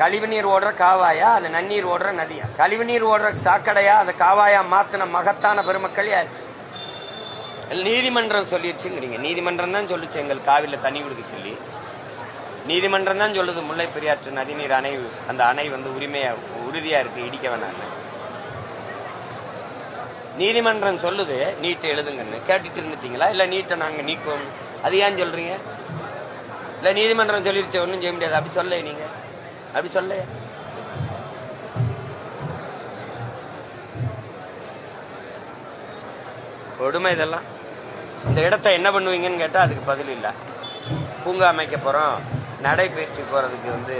கழிவுநீர் ஓடுற காவாயா? அது நன்னீர் ஓடுற நதியா? கழிவுநீர் ஓடுற சாக்கடையா? அது காவாயா மாத்தின மகத்தான பெருமக்கள் யார்? நீதிமன்றம் சொல்லிடுச்சுங்கிறீங்க நீதிமன்றம் தான் சொல்லிச்சு எங்கள் காவில தண்ணி கொடுக்க சொல்லி. நீதிமன்றம் தான் சொல்லுது முல்லை பெரியாற்று நதிநீர் அணை அந்த அணை வந்து உரிமையா உறுதியா இருக்கு இடிக்க வேணாம்னு. நீதிமன்றம் சொல்லுது நீட்டை எழுதுங்கன்னு. கேட்டுட்டு இருந்துட்டீங்களா? இல்ல நீட்டை நாங்க நீக்குவோம். அது ஏன் சொல்றீங்க? இல்ல நீதிமன்றம் சொல்லிடுச்சு ஒன்றும் செய்ய முடியாது. அப்படி சொல்ல நீங்க. அப்படி சொல்ல. கொடுமை இதெல்லாம். இந்த இடத்த என்ன பண்ணுவீங்கன்னு கேட்டா அதுக்கு பதில் இல்லை. பூங்கா அமைக்க போறோம். நடைபயிற்சி போறதுக்கு வந்து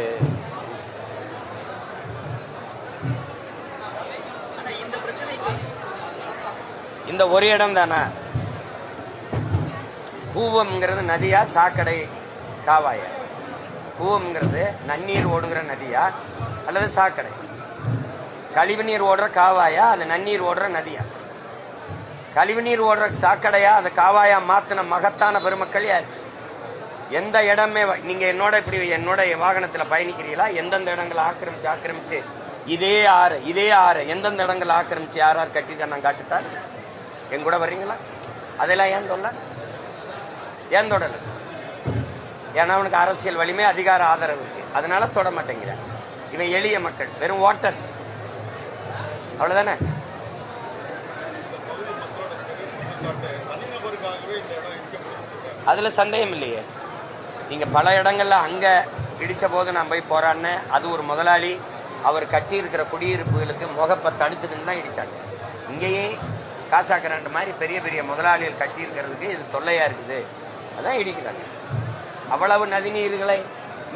இந்த ஒரு இடம் தானே? கூவம்ங்கிறது நதியா சாக்கடை காவாயா? கூவம்ங்கிறது நன்னீர் ஓடுகிற நதியா அல்லது சாக்கடை? கழிவுநீர் ஓடுற காவாயா? அது நன்னீர் ஓடுற நதியா? கழிவுநீர் ஓடுற சாக்கடையா? அது காவாயா மாத்தின மகத்தான பெருமக்கள் யார்? எந்த இடமே நீங்க என்னோட இப்படி என்னோட வாகனத்துல பயணிக்கிறீங்களா? எந்தெந்த இடங்களை ஆக்கிரமிச்சு ஆக்கிரமிச்சு? இதே ஆறு இதே ஆறு. எந்தெந்த இடங்களை ஆக்கிரமிச்சு யார் யார் கட்டிட்டு நான் காட்டுட்டா என் கூட வர்றீங்களா? அதெல்லாம் ஏன் தொல்ல? ஏன் தொடல? ஏன்னா அவனுக்கு அரசியல் வலிமை அதிகார ஆதரவு இருக்கு. அதனால தொட மாட்டேங்கிறான். இவன் எளிய மக்கள் வெறும் வாட்டர்ஸ் அவ்வளவுதானே? அதுல சந்தேகம் இல்லையே. நீங்க பல இடங்கள்ல அங்க இடிச்ச போது நான் போய் போராடினேன். அது ஒரு முதலாளி. அவர் கட்டி இருக்கிற குடியிருப்புகளுக்கு முகப்பை தடுக்குதுன்னு தான் இடிச்சாங்க. இங்கேயே காசாக்கரண்ட் மாதிரி பெரிய பெரிய முதலாளிகள் கட்டி இருக்கிறதுக்கு இது தொல்லையா இருக்குது. அதான் இடிக்கிறாங்க. அவ்வளவு நதிநீர்களை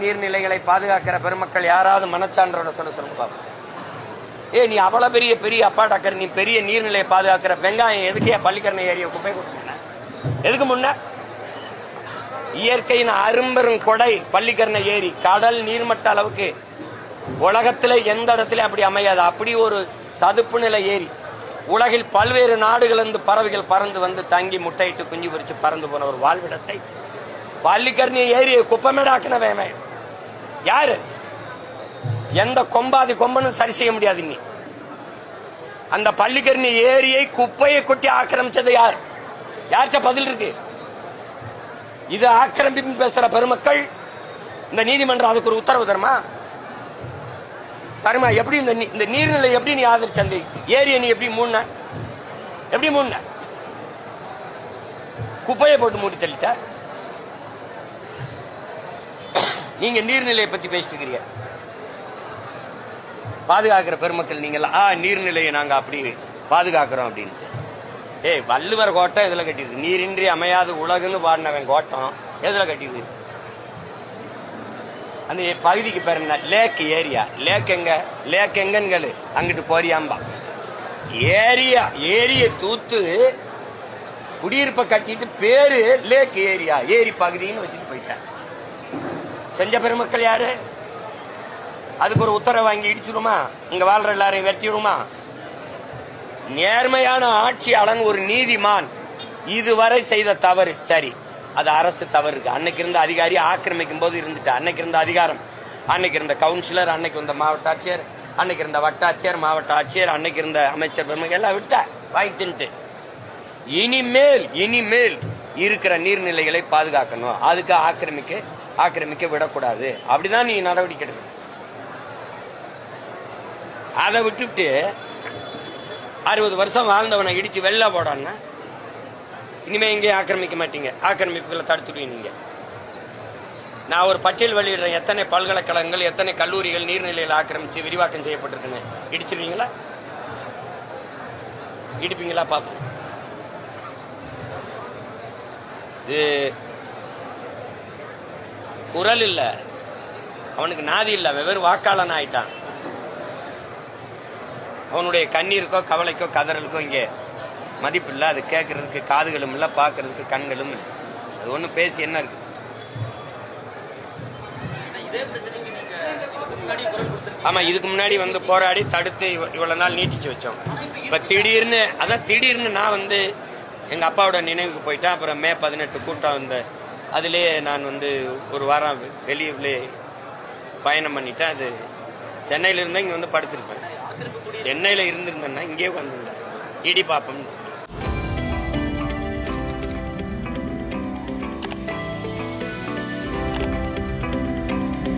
நீர்நிலைகளை பாதுகாக்கிற பெருமக்கள் யாராவது மனச்சான்றோட சொல்ல சொல்லுங்க பாப்போம். ஏ நீ அவ்வளவு பெரிய பெரிய அப்பா டாக்கர் நீ பெரிய நீர்நிலையை பாதுகாக்கிற வெங்காயம் எதுக்கே பள்ளிக்கரணை ஏரிய குப்பை கொடுத்தீங்க எதுக்கு முன்ன? இயற்கையின் அரும்பெரும் கொடை பள்ளிக்கரணை ஏரி கடல் நீர்மட்ட அளவுக்கு உலகத்தில் எந்த இடத்துல அப்படி அமையாது. அப்படி ஒரு சதுப்பு நிலை ஏரி. உலகில் பல்வேறு நாடுகளிலிருந்து பறவைகள் பறந்து வந்து தங்கி முட்டையிட்டு குஞ்சு பொரிச்சு பறந்து போன ஒரு வாழ்விடத்தை பள்ளிக்கரணை ஏரியை குப்பமேடாக்கினவன் யாரு? எந்த கொம்பாதி கொம்பனும் சரி செய்ய முடியாது நீ. அந்த பள்ளிக்கரணி ஏரியை குப்பையை கொட்டி ஆக்கிரமிச்சது யார்? யார்கிட்ட பதில் இருக்கு? இது ஆக்கிரமிப்பு பேசுற பெருமக்கள் இந்த நீதிமன்றம் அதுக்கு ஒரு உத்தரவு தருமா? தருமா? எப்படி இந்த நீ- இந்த நீர்நிலை எப்படி நீ ஆதரிச்ச அந்த ஏரியை நீ எப்படி மூண எப்படி மூண குப்பையை போட்டு மூடி தள்ளிட்ட? நீங்க நீர்நிலையை பத்தி பேசிட்டு இருக்கிறீங்க பாதுகாக்கிற பெருமக்கள் நீங்க ஆ நீர்நிலையை நாங்க அப்படி பாதுகாக்கிறோம் அப்படின்ட்டு. ஏய் வள்ளுவர் கோட்டம் எதுல கட்டியிருக்கு? நீரின்றி அமையாது உலகுன்னு பாடினவன் கோட்டம் எதுல கட்டியிருக்கு? அந்த பகுதிக்கு பேர் என்ன? லேக் ஏரியா. லேக் எங்க? லேக் எங்கன்னு அங்கிட்டு போறியாம்பா. ஏரியா ஏரிய தூத்து குடியிருப்பை கட்டிட்டு பேரு லேக் ஏரியா ஏரி பகுதின்னு வச்சுட்டு போயிட்டேன். செஞ்ச பெருமக்கள் யாரு? அதுக்கு ஒரு உத்தரவு வாங்கி இடிச்சிருமா இங்க வாழ்ற எல்லாரையும் வெட்டிடுமா? நேர்மையான ஆட்சியாளன் ஒரு நீதிமான் இதுவரை செய்த தவறு. சரி அது அரசு தவறு இருக்கு. அன்னைக்கு இருந்த அதிகாரி ஆக்கிரமிக்கும் போது இருந்துட்டு அன்னைக்கு இருந்த அதிகாரம் அன்னைக்கு இருந்த கவுன்சிலர் அன்னைக்கு இருந்த மாவட்ட ஆட்சியர் அன்னைக்கு இருந்த வட்டாட்சியர் மாவட்ட ஆட்சியர் அன்னைக்கு இருந்த அமைச்சர் பெருமை எல்லாம் விட்ட வாங்கி தின்ட்டு இனிமேல் இனிமேல் இருக்கிற நீர்நிலைகளை பாதுகாக்கணும். அதுக்கு ஆக்கிரமிக்க ஆக்கிரமிக்க விடக்கூடாது. அப்படிதான் நீ நடவடிக்கை எடுக்கணும். அதை விட்டுவிட்டு அறுபது வருஷம் வாழ்ந்தவனை இடிச்சு வெளில போடான்னா இனிமே எங்கேயும் ஆக்கிரமிக்க மாட்டீங்க. ஆக்கிரமிப்புகளை தடுத்துடுவீங்க நான் ஒரு பட்டியல் வெளியிடுறேன். எத்தனை பல்கலைக்கழகங்கள் எத்தனை கல்லூரிகள் நீர்நிலையில் ஆக்கிரமிச்சு விரிவாக்கம் செய்யப்பட்டிருக்குன்னு. இடிச்சிருவீங்களா? இடிப்பீங்களா? பார்ப்போம். இது குரல் இல்ல. அவனுக்கு நாதி இல்ல. அவன் வெறும் வாக்காளன் ஆயிட்டான். அவனுடைய கண்ணீருக்கோ கவலைக்கோ கதறலுக்கோ இங்கே மதிப்பு இல்லை. அது கேட்கறதுக்கு காதுகளும் இல்லை பார்க்கறதுக்கு கண்களும் இல்லை. அது ஒன்றும் பேசி என்ன இருக்கு? ஆமா இதுக்கு முன்னாடி வந்து போராடி தடுத்து இவ- இவ்வளவு நாள் நீட்டிச்சு வச்சோம். இப்ப திடீர்னு அதான் திடீர்னு நான் வந்து எங்கள் அப்பாவோட நினைவுக்கு போயிட்டேன். அப்புறம் மே பதினெட்டு கூட்டம் வந்த அதிலே நான் வந்து ஒரு வாரம் வெளியூர்லேயே பயணம் பண்ணிட்டேன். அது சென்னையில் இருந்தால் இங்கே வந்து படுத்திருப்பேன். சென்னையில் இருந்திருந்தேன்னா இங்கே வந்துருந்தேன் இடி பார்ப்போம்னு